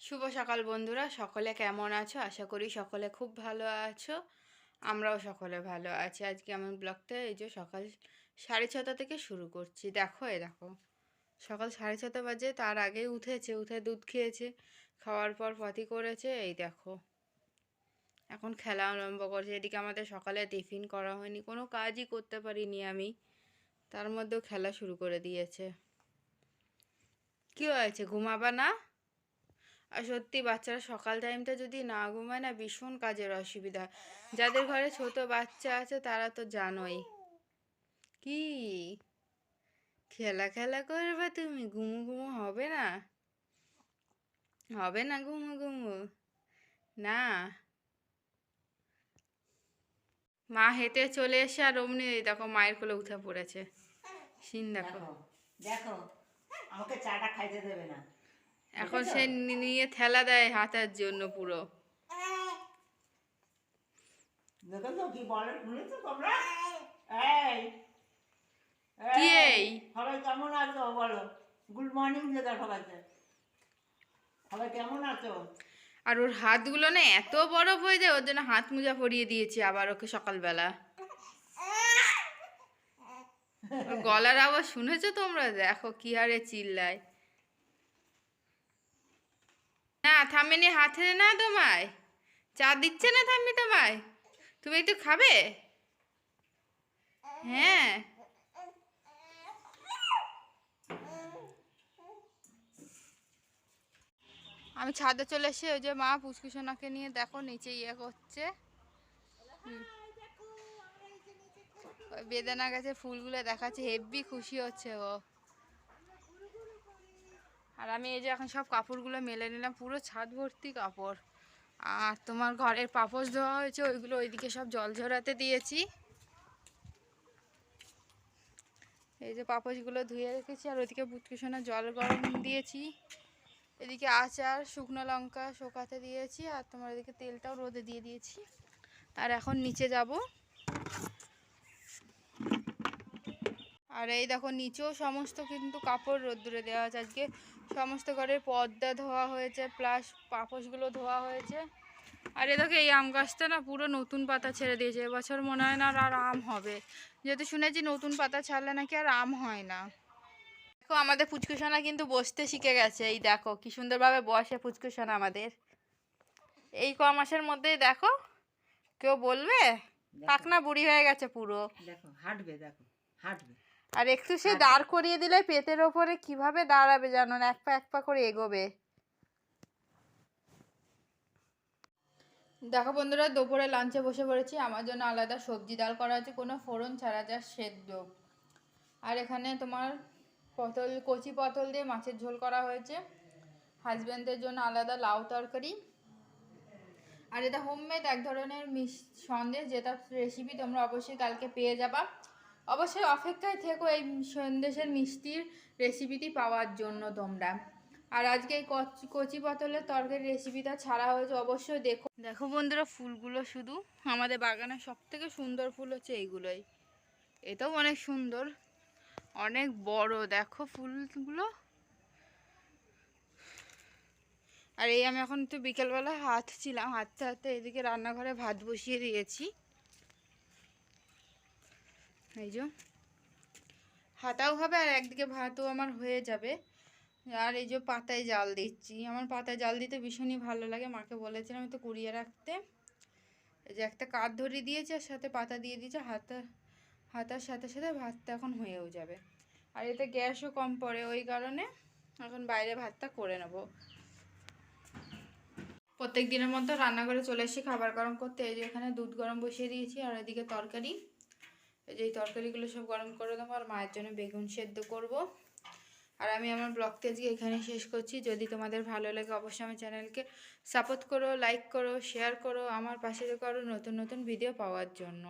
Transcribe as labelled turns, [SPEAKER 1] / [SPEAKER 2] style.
[SPEAKER 1] শুভ সকাল বন্ধুরা, সকলে কেমন আছো? আশা করি সকলে খুব ভালো আছো। আমরাও সকলে ভালো আছি। আজকে আমার ব্লগটা এই যে সকাল সাড়ে ছটা থেকে শুরু করছি। দেখো, এ দেখো, সকাল সাড়ে ছটা বাজে, তার আগেই উঠেছে, উঠে দুধ খেয়েছে, খাওয়ার পর পটি করেছে, এই দেখো। এখন খেলা আরম্ভ করছে। এদিকে আমাদের সকালে টিফিন করা হয়নি, কোনো কাজই করতে পারিনি আমি। তার মধ্যেও খেলা শুরু করে দিয়েছে। কি হয়েছে? ঘুমাবা না? আর সত্যি বাচ্চারা সকাল টাইমটা যদি না ঘুমায় না ভীষণ কাজের অসুবিধা। যাদের ঘরে ছোট বাচ্চা আছে তারা তো জানোই। কি? খেলা খেলা করবে তুমি, ঘুমু ঘুমু হবে না? হবে না ঘুমু ঘুমু? না। মা হেঁটে চলে এসে আর অমনি দেখো মায়ের কোলে উঠে পড়েছে। সিন দেখো
[SPEAKER 2] দেখো, আমাকে চাটা খাইতে দেবে না।
[SPEAKER 1] এখন সে নিয়ে ঠেলা দেয় হাতার জন্য পুরো।
[SPEAKER 2] দেখো কি বলে? শুনেছো তোমরা? এই
[SPEAKER 1] কি এই?
[SPEAKER 2] সবাই কেমন আছো বলো? গুড মর্নিং দাদা সবাইকে সবাই কেমন আছো?
[SPEAKER 1] আর ওর হাতগুলো না এত বরফ হয়ে যায় ওর জন্য হাত মোজা পরিয়ে দিয়েছি আবার ওকে সকালবেলা। গলার আওয়াজ শুনেছো তোমরা? দেখো কি হারে চিল্লায়। না, থামেনি হাতে না তোমায়। চা দিচ্ছে না থাম্মি তোমায়? তুমি একটু খাবে? হ্যাঁ। আমি ছাদে চলে এসে ওই যে মা পুচকুসোনাকে নিয়ে দেখো, নিচে ইয়ে করছে। বেদানা গাছে ফুলগুলো দেখাচ্ছে, হেব্বি খুশি হচ্ছে ও। আর আমি এই যে এখন সব কাপড়গুলো মেলে নিলাম, পুরো ছাদ ভর্তি কাপড়। আর তোমার ঘরের পাপোশ ধোয়া হয়েছে, ওইগুলো ওইদিকে সব জল ঝরাতে দিয়েছি। এই যে পাপোশগুলো ধুয়ে রেখেছি, আর ওইদিকে বুটকুসোনা জল গরম দিয়েছি। এদিকে আচার, শুকনো লঙ্কা শোকাতে দিয়েছি, আর তোমার এদিকে তেলটাও রোদে দিয়ে দিয়েছি। আর এখন নিচে যাব। আর এই দেখো নিচেও সমস্ত কিন্তু কাপড় রোদ্দুরে দেওয়া আছে আজকে। সমস্ত ঘরের পর্দা ধোয়া হয়েছে প্লাস পাপোশগুলো ধোয়া হয়েছে। আর এ দেখো এই আম গাছটা না পুরো নতুন পাতা ছেড়ে দিয়েছে। এবছর মনে হয় না আর আর আম হবে। যেহেতু শুনেছি নতুন পাতা ছাড়লে নাকি আর আম হয় না। দেখো আমাদের পুচকুসোনা কিন্তু বসতে শিখে গেছে। এই দেখো কি সুন্দরভাবে বসে পুচকুসোনা আমাদের। এই ক মাসের মধ্যেই দেখো কেউ বলবে? পাকনা বুড়ি হয়ে গেছে পুরো।
[SPEAKER 2] দেখো হাঁটবে দেখো হাঁটবে।
[SPEAKER 1] আর একটু সে দাঁড় করিয়ে দিলে পেটের ওপরে কীভাবে দাঁড়াবে জানো না? এক পা এক পা করে এগোবে। দেখো বন্ধুরা দুপুরে লাঞ্চে বসে পড়েছি। আমার জন্য আলাদা সবজি ডাল করা আছে কোনো ফোড়ন ছাড়া যা সেদ্ধ। আর এখানে তোমার পটল কচি পটল দিয়ে মাছের ঝোল করা হয়েছে। হাজব্যান্ডের জন্য আলাদা লাউ তরকারি। আর এটা হোমমেড এক ধরনের মিস সন্দেশ যেটা রেসিপি তোমরা অবশ্যই কালকে পেয়ে যাবা। অবশ্যই অপেক্ষায় থেকো এই সন্দেশের মিষ্টির রেসিপিটি পাওয়ার জন্য তোমরা। আর আজকে এই কচ- পটলের তরকারি রেসিপিটা ছাড়া হয়েছে, অবশ্যই দেখো। দেখো বন্ধুরা, ফুলগুলো শুধু আমাদের বাগানের সব থেকে সুন্দর ফুল হচ্ছে এইগুলোই। এটাও অনেক সুন্দর, অনেক বড়, দেখো ফুলগুলো। আর এই আমি এখন একটু বিকেলবেলা ছিলাম হাঁটতে হাঁটতে এদিকে রান্নাঘরে ভাত বসিয়ে দিয়েছি। এই যে। হাতাও হবে আর একদিকে ভাতও আমার হয়ে যাবে। আর এই যে পাতায় জাল দিচ্ছি। আমার পাতায় জাল দিতে ভীষণই ভালো লাগে। মাকে বলেছিলাম একটু কুড়িয়ে রাখতে। এই যে একটা কাঠ ধরিয়ে দিয়েছে আর সাথে পাতা দিয়ে দিয়েছে। হাতা, হাতার সাথে সাথে ভাতটা এখন হয়েও যাবে। আর এতে গ্যাসও কম পড়ে। ওই কারণে এখন বাইরে ভাতটা করে নেব। প্রত্যেক দিনের মতো রান্না করে চলে এসেছি খাবার গরম করতে। এই যে এখানে দুধ গরম বসিয়ে দিয়েছি। আর এদিকে তরকারি। যে তরকারিগুলো সব গরম করে দেবো আর মায়ের জন্য বেগুন সেদ্ধ করব। আর আমি আমার ব্লগটা আজকে এখানে শেষ করছি। যদি তোমাদের ভালো লাগে অবশ্যই আমার চ্যানেলকে সাপোর্ট করো, লাইক করো, শেয়ার করো, আমার পাশে করো নতুন নতুন ভিডিও পাওয়ার জন্য।